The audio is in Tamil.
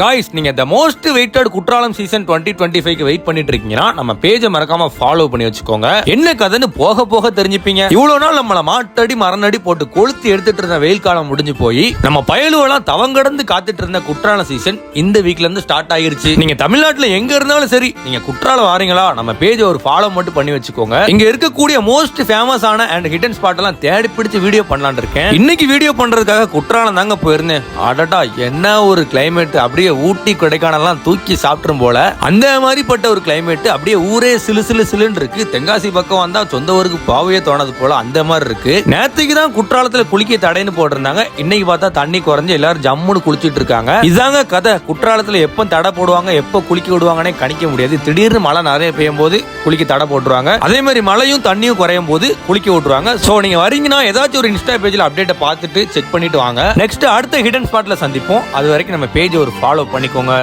காய்ஸ் நீங்கள் the most weighted Courtallam season twenty twenty five wait பண்ணிட்டு இருக்கீங்கன்னா நம்ம பேஜை மறக்காம ஃபாலோ பண்ணி வச்சுக்கோங்க. என்ன கதைன்னு போக போக தெரிஞ்சுப்பீங்க. இவ்வளோ நாள் நம்மளை மாட்டடி மரணடி போட்டு கொளுத்து எடுத்துட்டு இருந்த வெயில் காலம் முடிஞ்சு போய் நம்ம பயலுவெல்லாம் தவங்கடந்து காத்துட்டு இருந்த குற்றாலம் சீசன் இந்த வீக்ல இருந்து ஸ்டார்ட் ஆயிருச்சு நீங்க தமிழ்நாட்டுல எங்க இருந்தாலும் சரி நீங்க குற்றாலம் வாரீங்களா நம்ம பேஜை ஒரு ஃபாலோ மட்டும் பண்ணி வச்சுக்கோங்க. இங்க இருக்கக்கூடிய மோஸ்ட் ஃபேமஸ் ஆன அண்ட் ஹிடன் ஸ்பாட் எல்லாம் தேடி பிடிச்சு வீடியோ பண்ணலான் இருக்கேன். இன்னைக்கு வீடியோ பண்றதுக்காக குற்றாலம் தாங்க போயிருந்தேன். அடடா என்ன ஒரு கிளைமேட் அப்படியே ஊட்டி கொடைக்கானல்லாம் தூக்கி சாப்பிட்டுரும் போல. அந்த மாதிரிப்பட்ட ஒரு கிளைமேட் அப்படியே ஊரே சிலு சிலு சிலுன்னு இருக்கு. தென்காசி பக்கம் வந்தா சொந்த ஊருக்கு பாவையே தோணது போல அந்த மாதிரி இருக்கு. நேத்துக்கு தான் குற்றாலத்துல குளிக்க தடைன்னு போட்டிருந்தாங்க. இன்னைக்கு பார்த்தா தண்ணி குறைஞ்சு எல்லாரும் ஜம்முன்னு குளிச்சுட்டு இருக்காங்க. இதாங்க கதை. குற்றாலத்துல எப்ப தடை போடுவாங்க எப்ப குளிக்க விடுவாங்கன்னே கணிக்க முடியாது. திடீர்னு மழை நிறைய பெய்யும் போது குளிக்க தடை போட்டுருவாங்க. அதே மாதிரி மழையும் தண்ணியும் குறையும் போது குளிக்க விட்டுருவாங்க. சோ நீங்க வரீங்கன்னா ஏதாச்சும் ஒரு இன்ஸ்டா பேஜ்ல அப்டேட்டை பார்த்துட்டு செக் பண்ணிட்டு வாங்க. நெக்ஸ்ட் அடுத்த ஹிடன் ஸ்பாட்ல சந்திப்போம். அது வரைக்கும் நம்ம பேஜ் ஒரு ஃபாலோ பண்ணிக்கோங்க.